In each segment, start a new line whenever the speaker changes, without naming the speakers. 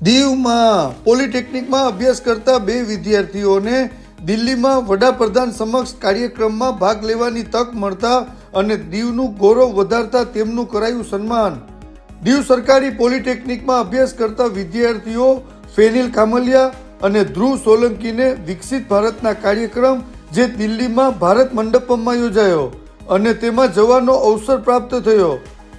દીવમાં પોલિટેકનિકમાં અભ્યાસ કરતા બે વિદ્યાર્થીઓને દિલ્હીમાં વડાપ્રધાન સમક્ષ કાર્યક્રમમાં ભાગ લેવાની તક મળતા અને દીવનું ગૌરવ વધારતા તેમનું કરાયું સન્માન. દીવ સરકારી પોલિટેકનિકમાં અભ્યાસ કરતા વિદ્યાર્થીઓ ફેનિલ કામલિયા અને ધ્રુવ સોલંકીને વિકસિત ભારતના કાર્યક્રમ જે દિલ્હીમાં ભારત મંડપમમાં યોજાયો અને તેમાં જવાનો અવસર પ્રાપ્ત થયો.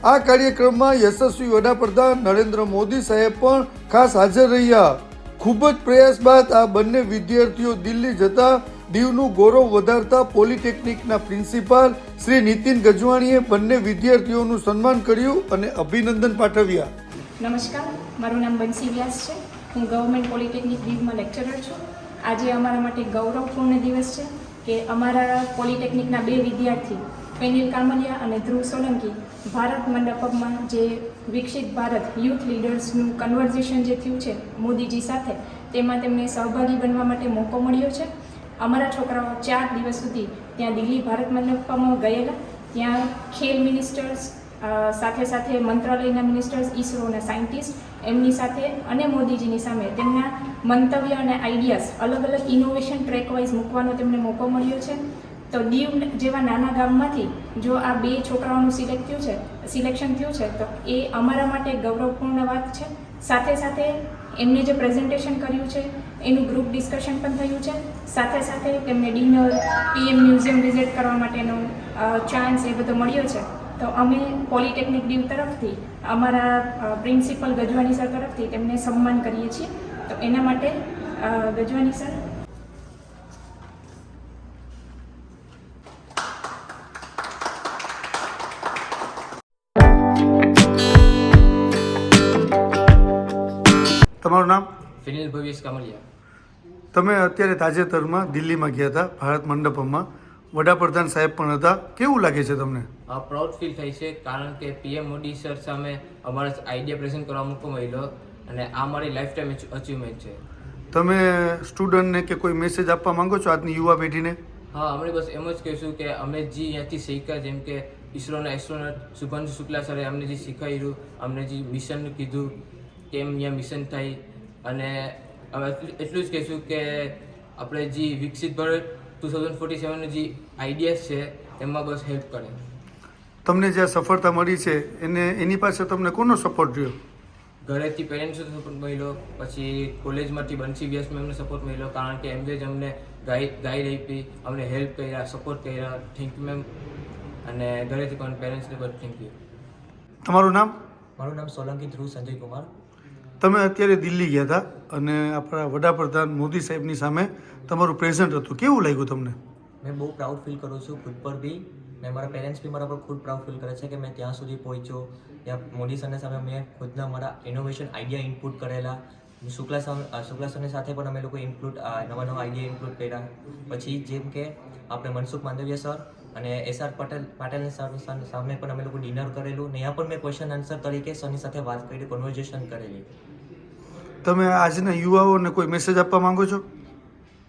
આ કાર્યક્રમમાં યશસ્વી વડાપ્રધાન નરેન્દ્ર મોદી સાહેબ પણ ખાસ હાજર રહ્યા. ખૂબ જ પ્રયાસ બાદ આ બંને વિદ્યાર્થીઓ દિલ્હી જતા દીવનું ગૌરવ વધારતા પોલિટેકનિકના પ્રિન્સિપાલ શ્રી નીતિન ગજવાણીએ બંને વિદ્યાર્થીઓનું સન્માન કર્યું અને અભિનંદન પાઠવ્યા.
નમસ્કાર, મારું નામ બંસી વ્યાસ છે. હું ગવર્મેન્ટ પોલિટેકનિક દીવમાં લેક્ચરર છું. આજે અમારા માટે ગૌરવપૂર્ણ દિવસ છે કે અમારા પોલિટેકનિકના બે વિદ્યાર્થી ફેનિલ કામલિયા અને ધ્રુવ સોલંકી ભારત મંડપમાં જે વિકસિત ભારત યુથ લીડર્સનું કન્વર્ઝેશન જે થયું છે મોદીજી સાથે, તેમાં તેમને સહભાગી બનવા માટે મોકો મળ્યો છે. અમારા છોકરાઓ ચાર દિવસ સુધી ત્યાં દિલ્હી ભારત મંડપમાં ગયેલા. ત્યાં ખેલ મિનિસ્ટર્સ સાથે સાથે મંત્રાલયના મિનિસ્ટર્સ ઇસરોના સાયન્ટિસ્ટ એમની સાથે અને મોદીજીની સામે તેમના મંતવ્ય અને આઈડિયાઝ અલગ અલગ ઇનોવેશન ટ્રેક વાઇઝ મૂકવાનો તેમને મોકો મળ્યો છે. તો દીવ જેવા નાના ગામમાંથી જો આ બે છોકરાઓનું સિલેક્ટ થયું છે, સિલેક્શન થયું છે, તો એ અમારા માટે ગૌરવપૂર્ણ વાત છે. સાથે સાથે એમને જે પ્રેઝન્ટેશન કર્યું છે, એનું ગ્રુપ ડિસ્કશન પણ થયું છે. સાથે સાથે તેમને ડિનર પીએમ મ્યુઝિયમ વિઝિટ કરવા માટેનો ચાન્સ એ બધો મળ્યો છે. તો અમે પોલિટેકનિક દીવ તરફથી, અમારા પ્રિન્સિપલ ગજવાની સર તરફથી તેમને સન્માન કરીએ છીએ. તો એના માટે ગજવાની સર
તમારું નામ?
ફિનિલ ભવ્યેશ કામલિયા.
તમે અત્યારે તાજેતરમાં દિલ્હીમાં ગયા હતા ભારત મંડપમમાં વડાપ્રધાન સાહેબ પણ હતા. કેવું લાગે છે તમને?
આ પ્રાઉડ ફીલ થાય છે કારણ કે પીએમ મોદી સર સામે અમારે આઈડિયા પ્રેઝન્ટ કરવા મોકો મળ્યો અને આ મારી લાઈફ ટાઈમ અચીવમેન્ટ છે.
તમે સ્ટુડન્ટને કે કોઈ મેસેજ આપવા માંગો છો આજની યુવા પેઢીને?
હા અમે બસ એમ જ કહીશું કે અમે જે અહીંયાથી શીખ્યા જેમ કે ઇસરોના એસ્ટ્રોનટ શુભાંશુ શુક્લા સરે અમને જે શીખવાડ્યું અમને જે મિશન કીધું કેમ અહીંયા મિશન થાય અને અમે એટલું જ કહીશું કે આપણે જે વિકસિત ભારત ટુ થાઉઝન્ડ ફોર્ટી સેવનનો જે આઈડિયાઝ છે એમાં બસ હેલ્પ કરે.
તમને જે સફળતા મળી છે એને એની પાસે તમને કોનો સપોર્ટ રહ્યો?
ઘરેથી પેરેન્ટ્સનો સપોર્ટ મળ્યો પછી કોલેજમાંથી બંસી વ્યાસ મેમનો સપોર્ટ મળ્યો કારણ કે એમને જ અમને ગાઈડ ગાઈડ આપી અમને હેલ્પ કર્યા સપોર્ટ કર્યા. થેન્ક યુ મેમ અને ઘરેથી પણ પેરેન્ટ્સને પણ થેન્ક યુ
તમારું નામ?
મારું નામ સોલંકી ધ્રુવ સંજય કુમાર
તમે અત્યારે દિલ્હી ગયા હતા અને આપણા વડાપ્રધાન મોદી સાહેબની સામે તમારું પ્રેઝન્ટ હતું. કેવું લાગ્યું તમને?
મેં બહુ પ્રાઉડ ફીલ કરું છું ખુદ પર બી. ને મારા પેરેન્ટ્સ બી મારા પર ખુદ પ્રાઉડ ફીલ કરે છે કે મેં ત્યાં સુધી પહોંચ્યો. ત્યાં મોદી સરની સામે મેં ખુદના મારા ઇનોવેશન આઈડિયા ઇનપુટ કરેલા. શુક્લા શુક્લા સરની સાથે પણ અમે લોકો ઇનપુટ નવા નવા આઈડિયા ઇનપુટ કર્યા. પછી જેમ કે આપણે મનસુખ માંડવિયા સર અને એસ આર પટેલ, પાટેલની સામે પણ અમે લોકો ડિનર કરેલું. ને ત્યાં પણ મેં ક્વેશ્ચન આન્સર તરીકે સરની સાથે વાત કરી કન્વર્ઝેશન કરેલી.
તમે આજના યુવાઓને કોઈ મેસેજ આપવા માંગો છો?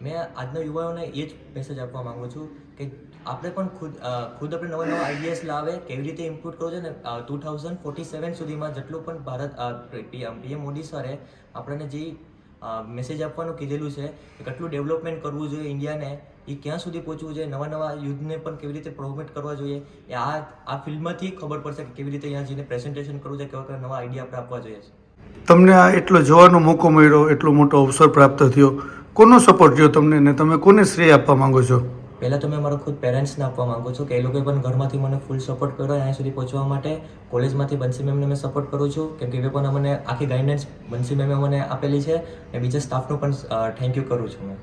મેં આજના યુવાઓને એ જ મેસેજ આપવા માંગુ છું કે આપણે પણ ખુદ ખુદ આપણે નવા નવા આઈડિયાઝ લાવે, કેવી રીતે ઇમ્પ્રુવ કરવો છે ને ટુ થાઉઝન્ડ ફોર્ટી સેવન સુધીમાં જેટલું પણ ભારત પીએમ મોદી સરે આપણને જે મેસેજ આપવાનું કીધેલું છે કે કેટલું ડેવલપમેન્ટ કરવું જોઈએ ઇન્ડિયાને, એ ક્યાં સુધી પહોંચવું જોઈએ, નવા નવા યુદ્ધને પણ કેવી રીતે પ્રોમોટ કરવા જોઈએ, એ આ આ ફિલ્ડમાંથી ખબર પડશે કે કેવી રીતે અહીંયા જઈને પ્રેઝન્ટેશન કરવું છે કેવા કેવા નવા આઈડિયા આપણે આપવા જોઈએ છે.
તમને આ એટલો જોવાનો મોકો મળ્યો, એટલો મોટો અવસર પ્રાપ્ત થયો. કોનો સપોર્ટ રહ્યો તમને ને તમે કોને શ્રેય આપવા માંગો છો?
પહેલાં તો મેં મારા ખુદ પેરેન્ટ્સને આપવા માંગુ છું કે એ લોકોએ પણ ઘરમાંથી મને ફૂલ સપોર્ટ કર્યો અહીંયા સુધી પહોંચવા માટે કોલેજમાંથી બંસી મેમને મેં સપોર્ટ કરું છું. કેમ કે એ પણ મને આખી ગાઈડન્સ બંસી મેમે મને આપેલી છે અને બીજા સ્ટાફનું પણ થેન્ક યુ કરું છું મેં.